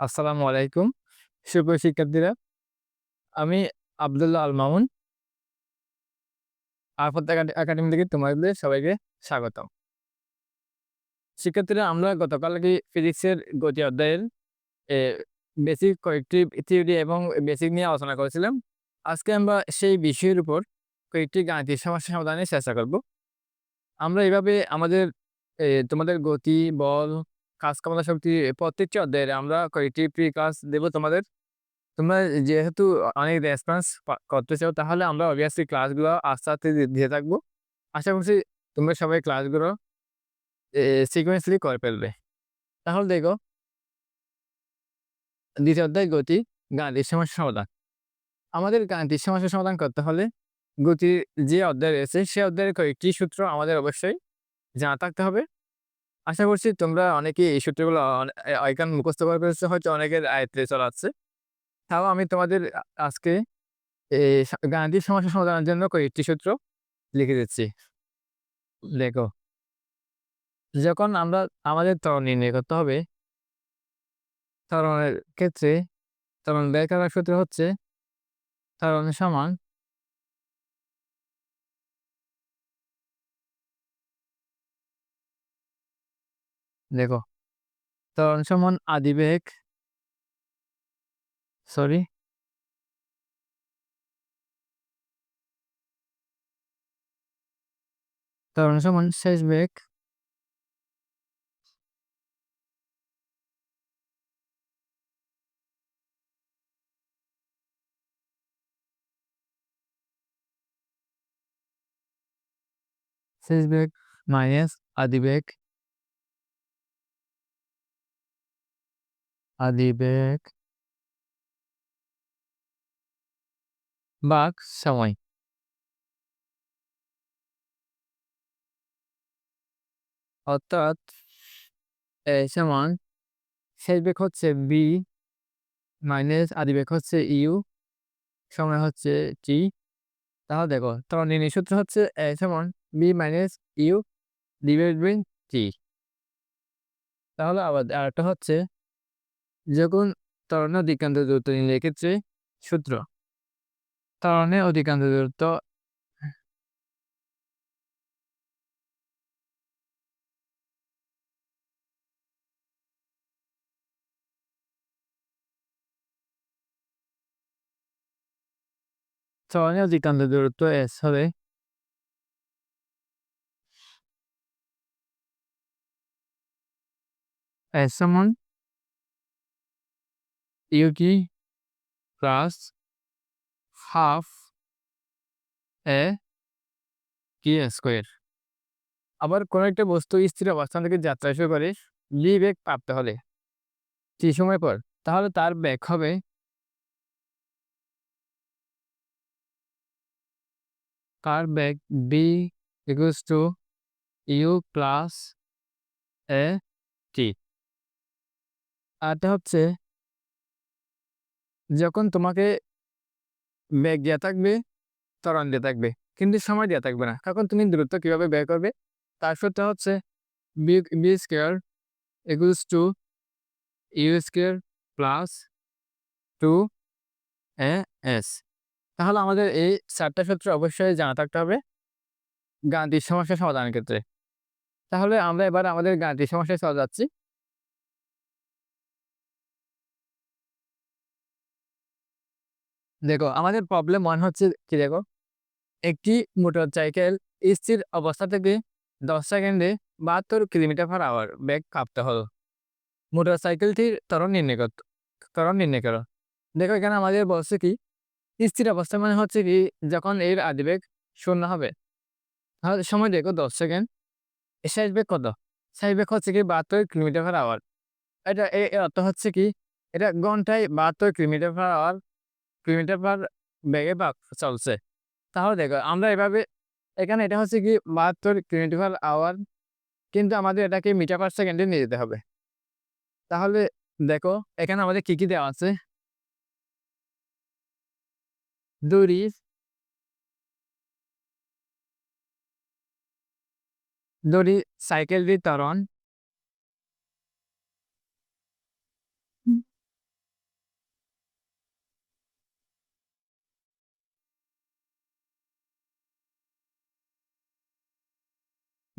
আসসালামু আলাইকুম। সুপ্রিয় শিক্ষার্থীরা, আমি আব্দুল্লাহ আল মামুন। আরাফাত একাডে একাডেমি থেকে তোমাদের সবাইকে স্বাগতম। শিক্ষার্থীরা আমরা গতকালকে ফিজিক্সের গতি অধ্যায়ের বেসিক কয়েকটি থিওরি এবং বেসিক নিয়ে আলোচনা করেছিলাম। আজকে আমরা সেই বিষয়ের উপর কয়েকটি গাণিতিক সমস্যা সমাধানের চেষ্টা করব। আমরা এভাবে আমাদের তোমাদের গতি, বল, কাজ ক্ষমতা শক্তি প্রত্যেকটি অধ্যায়ের আমরা কয়েকটি প্রি ক্লাস দেব তোমাদের। তোমরা যেহেতু অনেক রেসপন্স করতে চাও তাহলে আমরা অবভিয়াসলি ক্লাসগুলো আস্তে, আস্তে দিয়ে থাকব। আশা করছি তোমরা সবাই ক্লাসগুলো সিকোয়েন্সলি করে ফেলবে। তাহলে দেখো দ্বিতীয় অধ্যায় গতি, গাণিতিক সমস্যা সমাধান। আমাদের গাণিতিক সমস্যা সমাধান করতে হলে গতির যে অধ্যায় রয়েছে সে অধ্যায়ের কয়েকটি সূত্র আমাদের অবশ্যই জানা থাকতে হবে। আশা করছি তোমরা অনেকেই এই সূত্রগুলো একান মুখস্থ করে ফেলেছো, হয়তো অনেকের আয়ত্তে চলে আসছে। তাও আমি তোমাদের আজকে এ, সা, গাণিতিক সমস্যা সমাধানের জন্য কয়েকটি সূত্র লিখে দিচ্ছি। দেখো যখন আমরা আমাদের ত্বরণ নির্ণয় করতে হবে, ত্বরণের ক্ষেত্রে ত্বরণ বের করার সূত্র হচ্ছে ত্বরণ সমান দেখো ত্বরণ সমান আদিবেগ সরি ত্বরণ সমান শেষ বেগ শেষ বেগ মাইনাস আদিবেগ আদিবেগ ভাগ সময়। অর্থাৎ সমান শেষ বেগ হচ্ছে বি মাইনাস আদিবেগ হচ্ছে ইউ সময় হচ্ছে টি। তাহলে দেখো ত্বরণ নির্ণয় সূত্র হচ্ছে এ সমান v minus u divide by t. তাহলে আবার আরেকটা হচ্ছে যখন ত্বরণের অধিকাংশ দূরত্ব নির্ণয়ের ক্ষেত্রে সূত্র ত্বরণের অধিকান্ত দূরত্ব ত্বরণের অধিকান্ত দূরত্ব এস হবে এস সমান ইউটি প্লাস হাফ এ কি স্কোয়ার। আবার কোনো একটা বস্তু স্থির অবস্থান থেকে যাত্রা শুরু করে লি বেগ প্রাপ্ত হলে টি সময় পর, তাহলে তার বেগ হবে তার বেগ v equals to u plus a t. আরেকটা হচ্ছে যখন তোমাকে বেগ দেওয়া থাকবে, ত্বরণ দেয়া থাকবে। কিন্তু সময় দেওয়া থাকবে না। তখন তুমি দূরত্ব কীভাবে ব্যয় করবে? তার সূত্র হচ্ছে v square equals to u square plus two a s. তাহলে আমাদের এই ৪ টা সূত্র অবশ্যই জানা থাকতে হবে গাণিতিক সমস্যা সমাধানের ক্ষেত্রে। তাহলে আমরা এবার আমাদের গাণিতিক সমস্যায় চলে যাচ্ছি। দেখো আমাদের প্রবলেম 1 হচ্ছে কি দেখো, একটি মোটরসাইকেল স্থির অবস্থা থেকে ১০ সেকেন্ডে ৭২ কিলোমিটার পার আওয়ার বেগ কাঁপতে হলো। মোটরসাইকেলটির ত্বরণ নির্ণয় করত ত্বরণ নির্ণয় করো। দেখো এখানে আমাদের বলছে কি স্থির অবস্থা মানে হচ্ছে কি যখন এর আদিবেগ ০ হবে। সময় দেখো ১০ সেকেন্ড। শেষ বেগ কত? শেষ বেগ হচ্ছে কি ৭২ কিলোমিটার পার আওয়ার। এটা এর অর্থ হচ্ছে কি এটা ঘন্টায় ৭২ kilometre per hour kilometre per বা চলছে। তাহলে দেখো আমরা এভাবে এখানে এটা হচ্ছে কি ৭২ কিলোমিটার পার আওয়ার কিন্তু আমাদের এটাকে মিটার পার সেকেন্ডে নিয়ে যেতে হবে। তাহলে দেখো এখানে আমাদের কি, কি দেওয়া আছে? দড়ি দড়ি দিয়ে ত্বরণ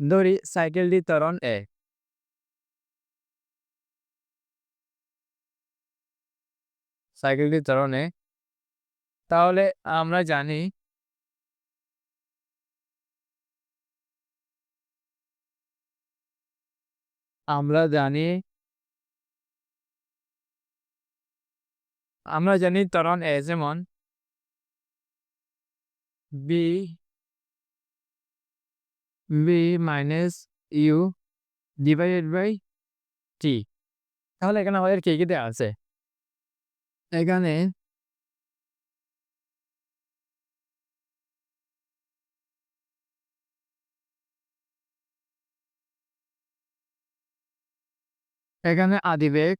ধরি সাইকেলটি তরণ এ সাইকেলটি ত্বরণ এ তাহলে আমরা জানি আমরা জানি আমরা জানি তরণ এ যেমন v v minus u divided by t তাহলে এখানে আমাদের কে কি দেওয়া আছে? এখানে এখানে আদিবেগ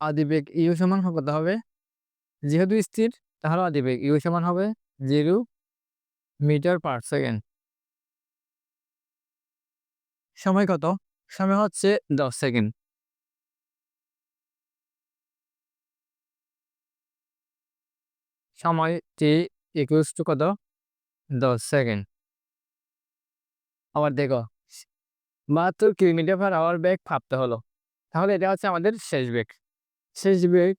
আদিবেগ ইউ সমান হবে। যেহেতু স্থির তাহলে আদিবেগ ইউ সমান হবে জিরো মিটার পার সেকেন্ড। সময় কত? সময় হচ্ছে দশ সেকেন্ড। সময় টি ইকুয়ালস টু কত? দশ সেকেন্ড। আবার দেখো বাহাত্তর কিলোমিটার পার আওয়ার বেগ ভাবতে হলো। তাহলে এটা হচ্ছে আমাদের শেষ বেগ শেষ বেগ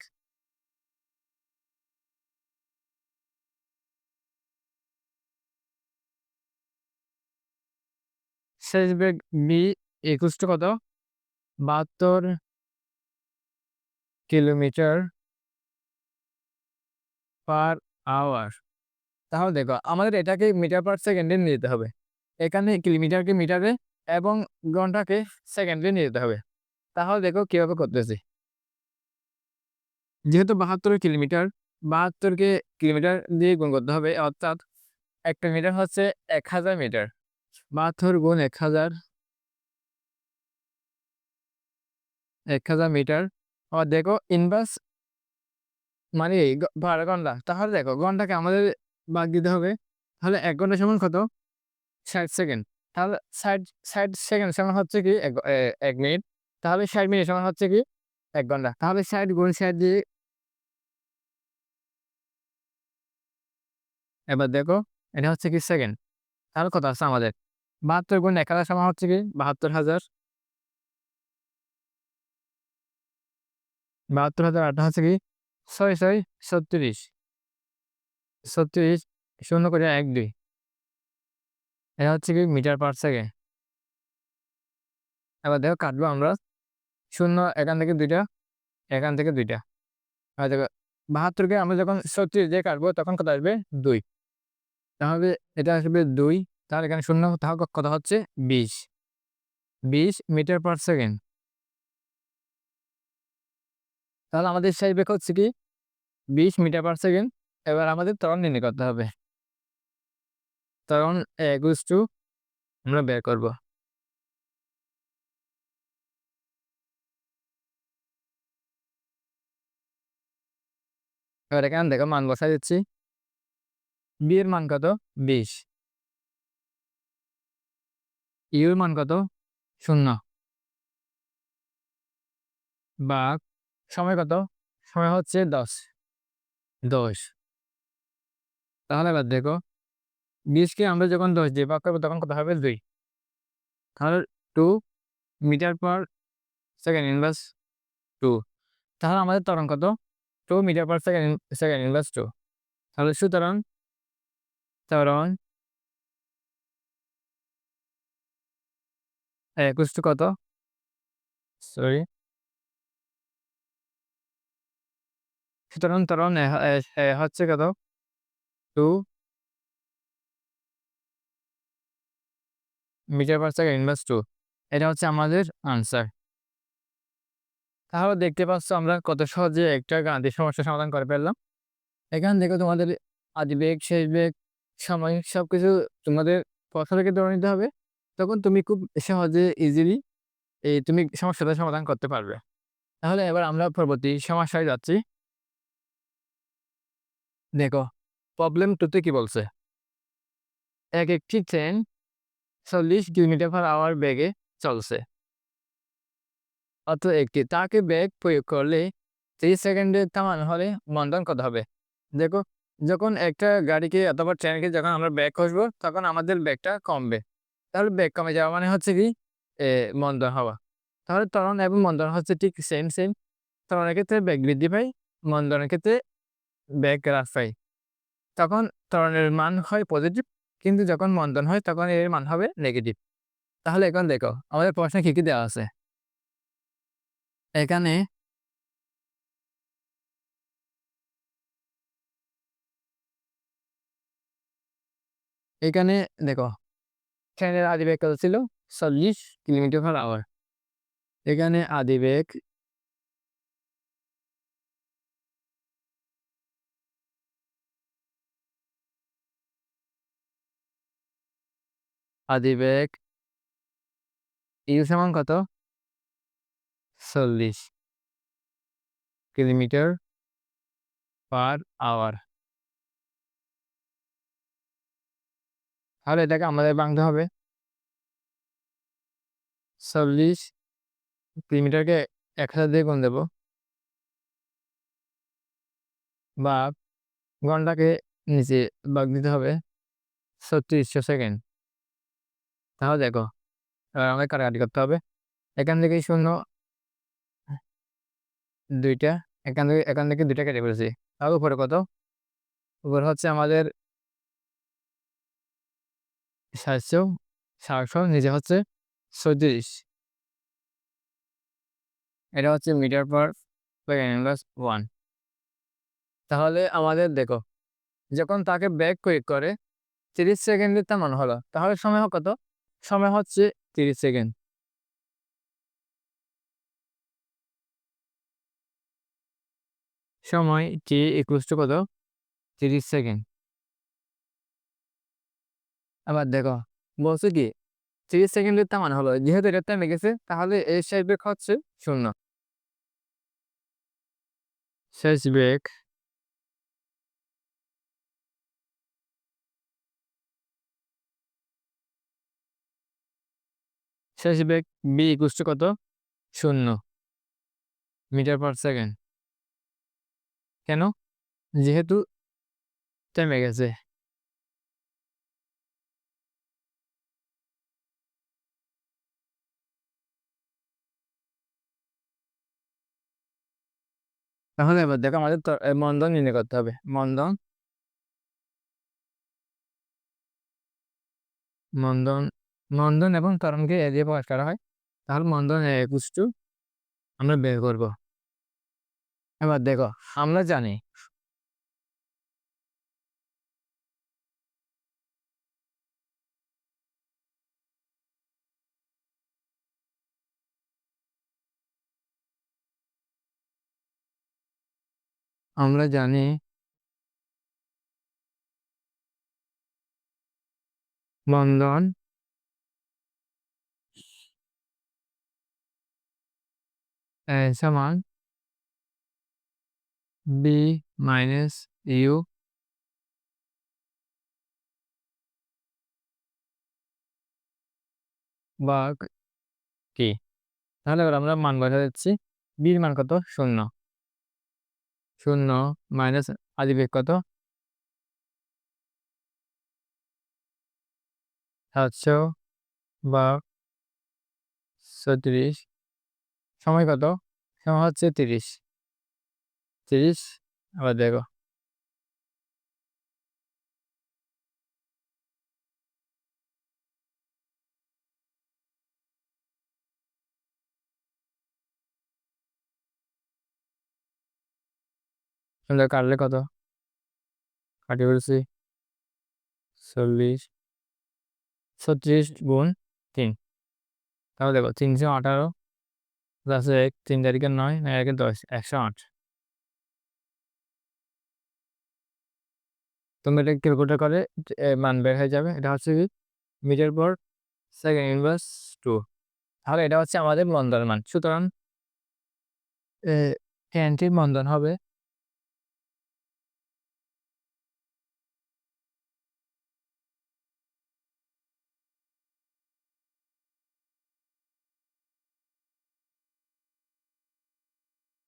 শেষ বেগ বি একুশটা কত বাহাত্তর কিলোমিটার পার আওয়ার তাহলে দেখো, আমাদের এটাকে মিটার পার সেকেন্ডে নিয়ে যেতে হবে। এখানে কিলোমিটারকে মিটারে এবং ঘন্টাকে সেকেন্ডে নিয়ে যেতে হবে। তাহলে দেখো কীভাবে করতেছি। যেহেতু বাহাত্তর কিলোমিটার, বাহাত্তরকে কিলোমিটার দিয়ে গুণ করতে হবে, অর্থাৎ একটা মিটার হচ্ছে এক হাজার মিটার বাহাত্তর গুণ এক হাজার। এক হাজার মিটার। আর দেখো ইনভার্স মানে বারো ঘণ্টা। তাহলে দেখো ঘন্টাকে আমাদের বাদ দিতে হবে। তাহলে এক ঘণ্টা সমান কত? ষাট সেকেন্ড তাহলে ষাট ষাট সেকেন্ড সমান হচ্ছে কি? এক মিনিট। তাহলে ষাট মিনিট সমান হচ্ছে কি? এক ঘণ্টা। তাহলে ষাট গুণ ষাট দিয়ে এবার দেখো, এটা হচ্ছে কি সেকেন্ড তাহলে কত আছে আমাদের? বাহাত্তর গুণ এক হাজার সমান হচ্ছে কি? বাহাত্তর হাজার। বাহাত্তর হাজার আটটা হচ্ছে কি? ছয় ছয়, ছত্রিশ। ছত্রিশ শূন্য করে এক, দুই। এটা হচ্ছে কি মিটার পার সেকেন্ড। এবার দেখো কাটবো আমরা। শূন্য এখান থেকে দুইটা, এখান থেকে দুইটা। আর দেখো, বাহাত্তরকে আমরা যখন ছত্রিশ দিয়ে কাটবো তখন কত আসবে? দুই। তাহলে এটা আসবে দুই। তাহলে এখানে শূন্য তাহলে কত হচ্ছে বিশ। বিশ মিটার পার সেকেন্ড। তাহলে আমাদের সেই বেগ হচ্ছে কি? বিশ মিটার পার সেকেন্ড। এবার আমাদের ত্বরণ নির্ণয় করতে হবে। ত্বরণ একুশ টু আমরা বের করব। এবার এখানে দেখো মান বসাই দিচ্ছি। বি এর মান কত? বিশ। ইউর মান কত? শূন্য। বা সময় কত? সময় হচ্ছে দশ। দশ। তাহলে এবার দেখো, বিশকে আমরা যখন দশ দিয়ে ভাগ করব তখন কত হবে? দুই। তাহলে two metre per second inverse two. তাহলে আমাদের ত্বরণ কত? Two metre per second second inverse two. তাহলে সুতরাং ত্বরণ একুশ টু কত সরি সুতরাং এ হচ্ছে কত two metre per second inverse two এটা হচ্ছে আমাদের আনসার তাহলে দেখতে পাচ্ছ আমরা কত সহজে একটা গাণিতিক সমস্যা সমাধান করে ফেললাম এখান থেকে তোমাদের আদি বেগ শেষ বেগ সময় সব কিছু তোমাদের থেকে ধরে নিতে হবে। তখন তুমি খুব সহজে ইজিলি এই তুমি সমস্যাটা সমাধান করতে পারবে। তাহলে এবার আমরা পরবর্তী সমস্যায় যাচ্ছি। দেখো প্রবলেম টুতে কি বলছে? এক একটি ট্রেন চল্লিশ কিলোমিটার পার আওয়ার বেগে চলছে। অত একটি, তাকে বেগ প্রয়োগ করলে ত্রিশ সেকেন্ডে থামানো হলে বন্ধন কত হবে। দেখো যখন একটা গাড়িকে অথবা ট্রেনকে যখন আমরা ব্যাগ কষবো, তখন আমাদের ব্যাগটা কমবে। তাহলে ব্যাগ কমে যাওয়া মানে হচ্ছে কি? মন্দন হওয়া। তাহলে ত্বরণ এবং মন্দন হচ্ছে ঠিক সেম সেম ত্বরণের ক্ষেত্রে ব্যাগ বৃদ্ধি পায়, মন্দনের ক্ষেত্রে ব্যাগ হ্রাস পায়। তখন ত্বরণের মান হয় পজিটিভ কিন্তু যখন মন্দন হয়, তখন এর মান হবে নেগেটিভ তাহলে এখন দেখো, আমাদের প্রশ্নে কী কী দেওয়া আছে? এখানে এখানে দেখো ট্রেনের আদিবেগ কত ছিল? চল্লিশ কিলোমিটার পার আওয়ার এখানে আদিবেগ আদিবেগ ইউ সমান কত? চল্লিশ কিলোমিটার পার আওয়ার তাহলে এটাকে আমাদের ভাঙতে হবে। চল্লিশ কিলোমিটারকে এক হাজার দিয়ে গুণ দেবো। বা ঘন্টাকে নিচে বাগ দিতে হবে। ছত্রিশশো সেকেন্ড। তাহলে দেখো, এবার আমাদের কাটাকাটি করতে হবে। এখান থেকে শূন্য। দুইটা। এখান থেকে এখান থেকে দুইটা কেটে ফেলেছি। তাহলে উপরে কত? উপরে হচ্ছে আমাদের সাতশো সাতশো নিচে হচ্ছে ছত্রিশ এটা হচ্ছে মিটার পার সেকেন্ড ওয়ান তাহলে আমাদের দেখো, যখন তাকে ব্যাক কুইক করে, তিরিশ সেকেন্ডের তার মনে হলো, তাহলে সময় কত? সময় হচ্ছে তিরিশ সেকেন্ড সময় টি ইকুয়াস টু কত? তিরিশ সেকেন্ড আবার দেখো, বলছে কি, তিরিশ সেকেন্ডের তার মানে হলো, যেহেতু এটার টাইম লেগেছে তাহলে এর শেষ ব্রেক হচ্ছে শূন্য। শেষ ব্রেক শেষ বেগ বি ইকুয়াস টু কত? শূন্য। মিটার পার সেকেন্ড কেন? যেহেতু থেমে গেছে। তাহলে এবার দেখো আমাদের মন্দন নির্ণয় করতে হবে। মন্দন। মন্দন মন্দন এবং তরণকে এ দিয়ে প্রকাশ করা হয়। তাহলে মন্দন একুশ টু আমরা বের করব। এবার দেখো, আমরা জানি আমরা জানি বন্ধন সমান বি মাইনাস ইউ বা কি তাহলে এবার আমরা মান বসা যাচ্ছি বির মান কত? শূন্য। শূন্য মাইনাস আদি বেগ কত? সাতশো বা ছত্রিশ। সময় কত? সময় হচ্ছে তিরিশ। তিরিশ, আবার দেখো। আমরা কাটলে কত? কাটি বলছি। চল্লিশ। ছত্রিশ গুণ তিন। তাহলে দেখো, তিনশো আঠারো প্লাস এক, তিন তারিখের নয় নয় একে দশ, একশো আট। তুমি এটা ক্যালকুলেটার করে মান বের হয়ে যাবে। এটা হচ্ছে মিটার পর সেকেন্ড ইনভার্স টু তাহলে এটা হচ্ছে আমাদের মন্দন মান। সুতরাং ট্রেনটির মন্দন হবে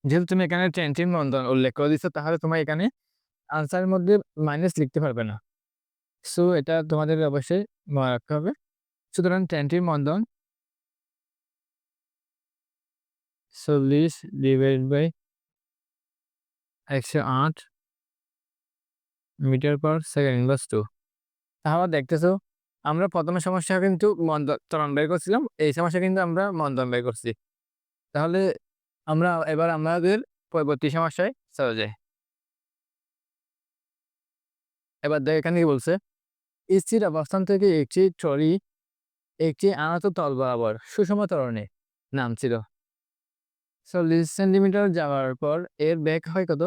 যেহেতু তুমি এখানে ট্রেনটির মন্দন উল্লেখ করে দিচ্ছ তাহলে তোমার এখানে আনসারের মধ্যে মাইনাস লিখতে পারবে না। সো এটা তোমাদের অবশ্যই মনে রাখতে হবে। সুতরাং টেনটির মন্দন চল্লিশ ডিভাইড বাই একশো আট metre per second inverse two তাহলে দেখতেছো, আমরা প্রথমে সমস্যা কিন্তু মন্দ ত্বরণ বের করছিলাম, এই সমস্যা কিন্তু আমরা মন্দন বের করছি। তাহলে আমরা এবার আমাদের পরবর্তী সমস্যায় চলে যাই। এবার দেখ এখানে কি বলছে, স্থির অবস্থান থেকে একটি ট্রলি একটি আনত তল বরাবর সুষম ত্বরণে নামছিল। চল্লিশ সেন্টিমিটার যাওয়ার পর এর ব্যাগ হয় কত?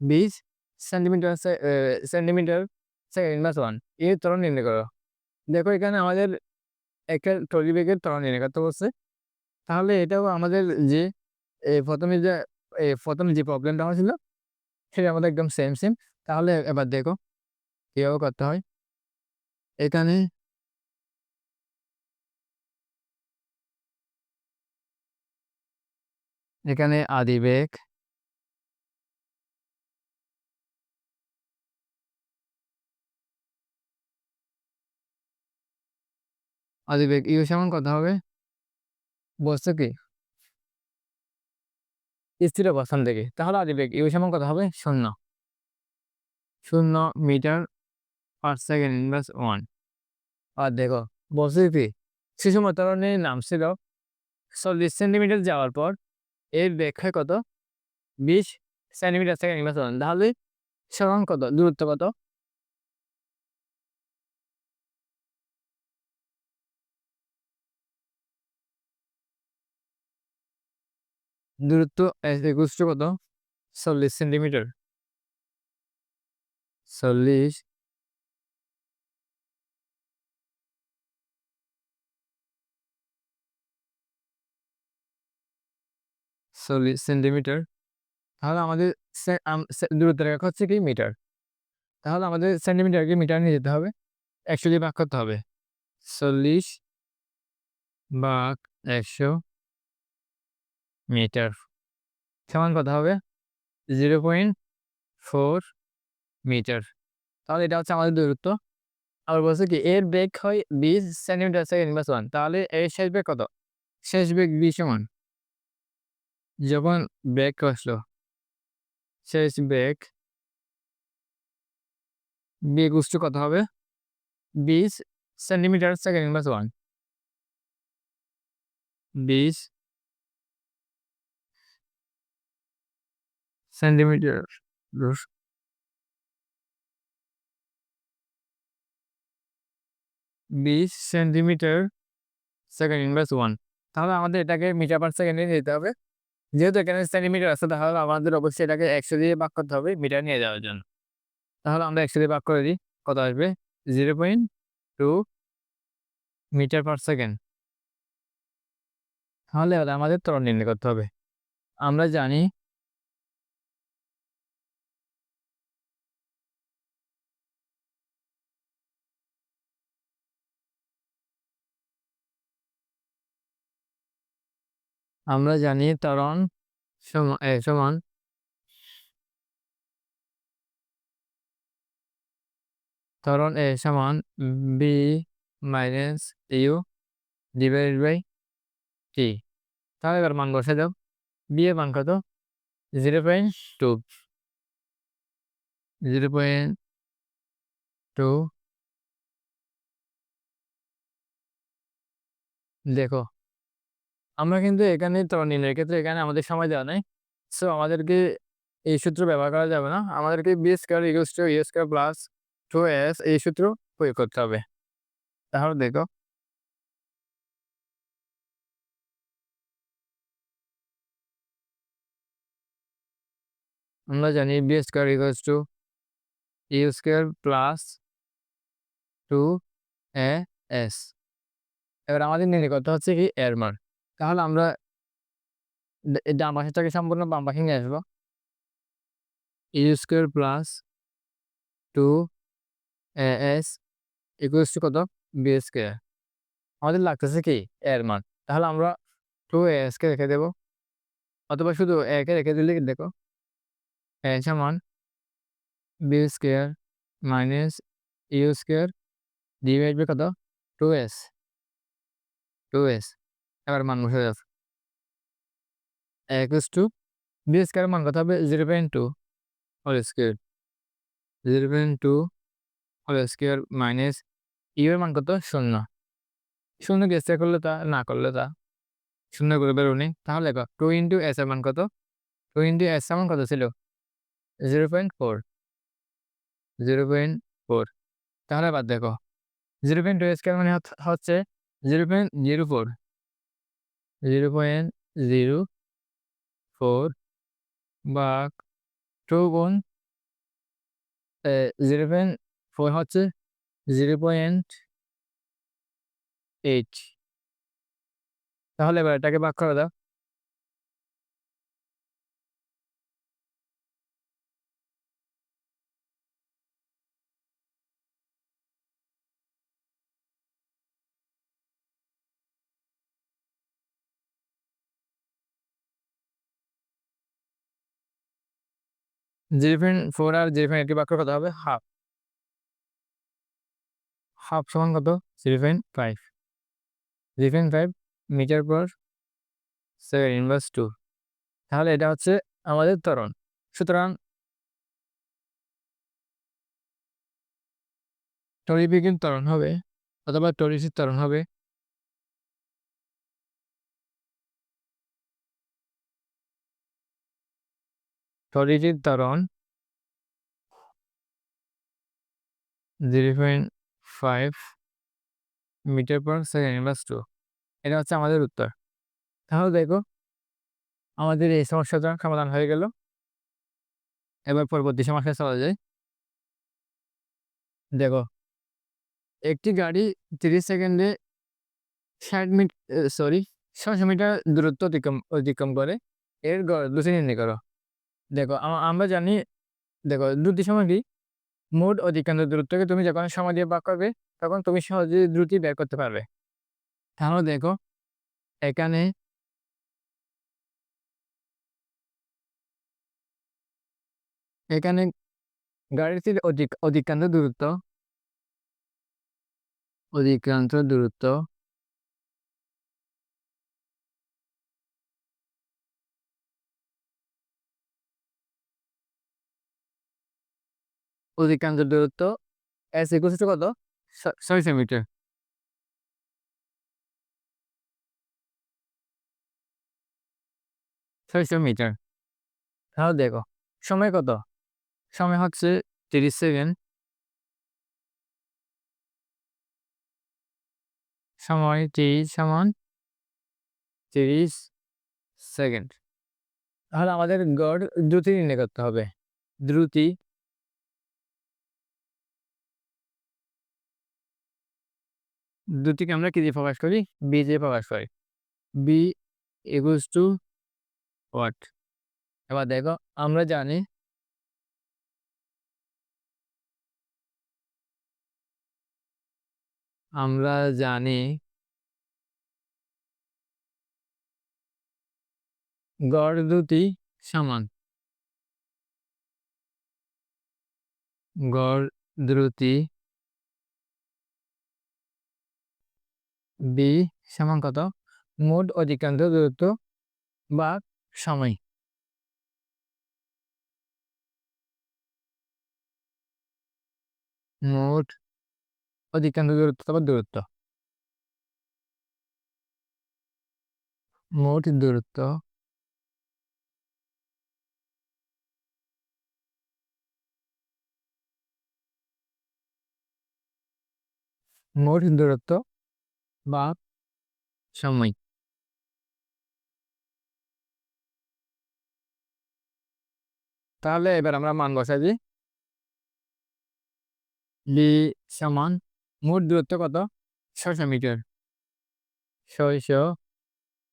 বিশ centimetre centimetre second plus one. এর ত্বরণ নির্ণয় করো। দেখো এখানে আমাদের একটা ট্রলি ব্যাগের ত্বরণ নির্ণয় করতে বলছে। তাহলে এটাও আমাদের যে এ প্রথমে যে, এ প্রথম যে প্রবলেমটা হয়েছিল, সেটা আমাদের একদম সেম সেম তাহলে এবার দেখো, কীভাবে করতে হয়। এখানে এখানে আদিবেগ আদিবেগ ইউ সেমন কত হবে। বলছে কি? স্থির অবস্থান থেকে। তাহলে আদিবেগ ইউ সমান কত হবে শূন্য। শূন্য metre per second inverse one. আর দেখো, বলছে শিশু মতরণের নাম ছিল চল্লিশ সেন্টিমিটার যাওয়ার পর। এর ব্যাখ্যায় কত? বিশ সেন্টিমিটার সেকেন্ড ইনভার্স ওয়ান। তাহলে সমান কত? দূরত্ব কত? দূরত্ব একুশ কত? চল্লিশ সেন্টিমিটার। চল্লিশ। চল্লিশ সেন্টিমিটার। তাহলে আমাদের দূরত্ব রেখা হচ্ছে কি? মিটার। তাহলে আমাদের সেন্টিমিটারকে মিটার নিয়ে যেতে হবে। একশো দিয়ে ভাগ করতে হবে। চল্লিশ ভাগ একশো মিটার। সমান কথা হবে? Zero point four metre. তাহলে এটা হচ্ছে আমাদের দূরত্ব। আবার বলছে কি, এর বেগ হয় বিশ সেন্টিমিটার সেকেন্ড প্লাস ওয়ান তাহলে এর শেষ বেগ কত? শেষ বেগ বিশ সমান। যখন বেগ আসলো, শেষ বেগ বেগ উচ্চ কত হবে? বিশ সেন্টিমিটার সেকেন্ড প্লাস ওয়ান বিশ সেন্টিমিটার বিশ সেন্টিমিটার সেকেন্ড ইনভার্স ওয়ান তাহলে আমাদের এটাকে মিটার পার সেকেন্ডে নিতে হবে। যেহেতু এখানে সেন্টিমিটার আছে, তাহলে আমাদের অবশ্যই এটাকে একশো দিয়ে ভাগ করতে হবে মিটার নিয়ে যাওয়ার জন্য। তাহলে আমরা একশো দিয়ে ভাগ করে দিই। কত আসবে? Zero point two metre per second তাহলে আমাদের ত্বরণ নির্ণয় করতে হবে। আমরা জানি আমরা জানি ত্বরণ সমান। ত্বরণ এ সমান v minus u divide by t. তাহলে এবার মান বসে দাও। বি এর মান কত? Zero point two. Zero point two. দেখো আমরা কিন্তু এখানে ত্বরণ ক্ষেত্রে এখানে আমাদের সময় দেওয়া নাই। সো আমাদেরকে এই সূত্র ব্যবহার করা যাবে না। আমাদেরকে v square equals to u square plus two s এই সূত্র প্রয়োগ করতে হবে। তাহলে দেখো। আমরা জানি v square equals to u square plus two a s এবার আমাদের নির্ণয় করতে হচ্ছে কি এর মান। তাহলে আমরা ডান পাশেরটাকে সম্পূর্ণ বাম পাশে নিয়ে আসব। U square plus two s equals to কত? বি স্কোয়ার আমাদের লাগতেছে কি? এর মান। তাহলে আমরা টু এসকে রেখে দেব। অথবা শুধু একে রেখে দিলে দেখো? এ সমান v square minus u square divide by কত? টু এস টু এস এবার মান বসে যাচ্ছে। এক্স টু বি স্কোয়ার মান কত হবে? Zero point two whole square zero point two whole square minus u এর মান কত? শূন্য। শূন্য গেছে করলে তা, না করলে তা। শূন্য করে বেরোনি তাহলে টু ইন্টু এস এর মান কত? টু ইন্টু এস এর মান কত ছিল? Zero point four zero point four তাহলে বাদ দেখো। জিরো পয়েন্ট টু স্কোয়ার মানে হচ্ছে zero point zero four zero point zero four বা টু গুণ জিরো পয়েন্ট ফোর হচ্ছে জিরো পয়েন্ট এইট তাহলে এবার এটাকে ভাগ করে দাও। জিরো পয়েন্ট ফোর আর জিরো পয়েন্ট এইটকে ভাগ করে কত হবে হাফ হাফ সমান কত? Zero point five zero point five metre per seven inverse two তাহলে এটা হচ্ছে আমাদের ত্বরণ। সুতরাং টরিবিগিন ত্বরণ হবে, অথবা টরিসির ত্বরণ হবে। টরিজির ত্বরণ zero point five metre per second inverse two. এটা হচ্ছে আমাদের উত্তর। তাহলে দেখো, আমাদের এই সমস্যাটা সমাধান হয়ে গেল। এবার পরবর্তী সমস্যায় চলা যায় দেখো, একটি গাড়ি তিরিশ সেকেন্ডে ষাট মিনিট সরি ছশো মিটার দূরত্ব অতিক্রম অতিক্রম করে। এর দুটি নির্ণয় করো। দেখো, আম- আমরা জানি, দেখো, দ্রুতি সময় কি? মোট অধিকাংশ দূরত্বকে তুমি যখন সময় দিয়ে ভাগ করবে, তখন তুমি সহজে দ্রুতি বের করতে পারবে। তাহলে দেখো, এখানে এখানে গাড়িটির অধিক, অধিকাংশ দূরত্ব অধিকাংশ দূরত্ব অধিকাংশ দূরত্ব এস ইকুয়াল টু কত? ছ- ছয়শো মিটার ছয়শো মিটার তাহলে দেখো সময় কত? সময় হচ্ছে তিরিশ সেকেন্ড। সময় তিরিশ সমান তিরিশ সেকেন্ড। তাহলে আমাদের গড় দ্রুতি নির্ণয় করতে হবে। দ্রুতি দ্রুতিকে আমরা কি দিয়ে প্রকাশ করি? বি দিয়ে প্রকাশ করি। বি ইকুয়ালস টু ওয়াট এবার দেখো, আমরা জানি আমরা জানি গড় দুটি সমান। গড় দ্রুতি বি সমান কত? মোট অধিকাংশ দূরত্ব বা সময়। মোট অধিকাংশ দূরত্ব বা দূরত্ব। মোট দূরত্ব মোট দূরত্ব বা সময়। তাহলে এবার আমরা মান বসাই দিই। বি সমান মোট দূরত্ব কত? ছয়শো মিটার। ছয়শো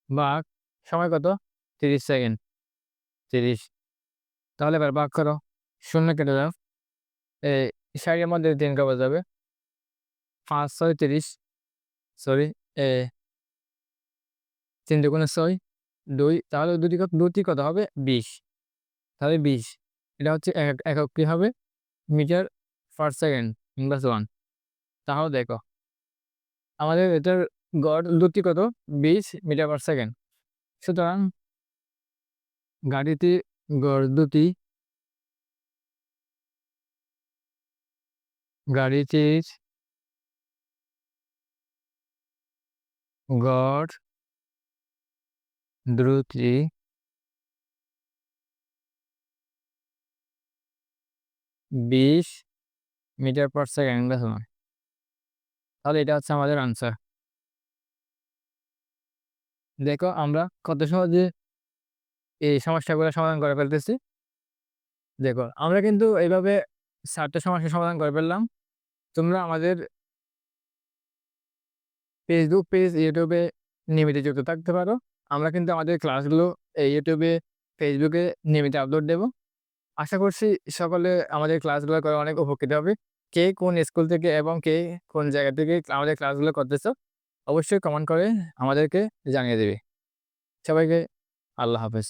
ভাগ সময় কত? তিরিশ সেকেন্ড। তিরিশ। তাহলে এবার ভাগ করো। শূন্য কেটে দাও। এই সাইডের মধ্যে তিন কবে যাবে। পাঁচ, ছয়, তিরিশ। সরি, এ তিন দুগুণে ছয়, দুই, তাহলে দুটি কত দুটি কত হবে? বিশ। তাহলে বিশ। এটা হচ্ছে এক একক কী হবে? Metre per second, inverse one. তাহলে দেখো, আমাদের এটার গড় দুটি কত? বিশ মিটার পার সেকেন্ড। সুতরাং গাড়িতে গড় দুটি গাড়িটির গড়, দ্রুতি, বিশ মিটার পার সেকেন্ড সময় তাহলে এটা হচ্ছে আমাদের আনসার দেখো, আমরা কত সহজে এই সমস্যাগুলো সমাধান করে ফেলতেছি। দেখো, আমরা কিন্তু এইভাবে চারটে সমস্যার সমাধান করে ফেললাম। তোমরা আমাদের ফেসবুক পেজ ইউটিউবে নিয়মিত যুক্ত থাকতে পারো। আমরা কিন্তু আমাদের ক্লাসগুলো এই ইউটিউবে ফেসবুকে নিয়মিত আপলোড দেব। আশা করছি সকলে আমাদের ক্লাসগুলো করে অনেক উপকৃত হবে। কে কোন স্কুল থেকে এবং কে কোন জায়গা থেকে আমাদের ক্লাসগুলো করতেছো, অবশ্যই কমেন্ট করে আমাদেরকে জানিয়ে দেবে। সবাইকে আল্লাহ হাফেজ।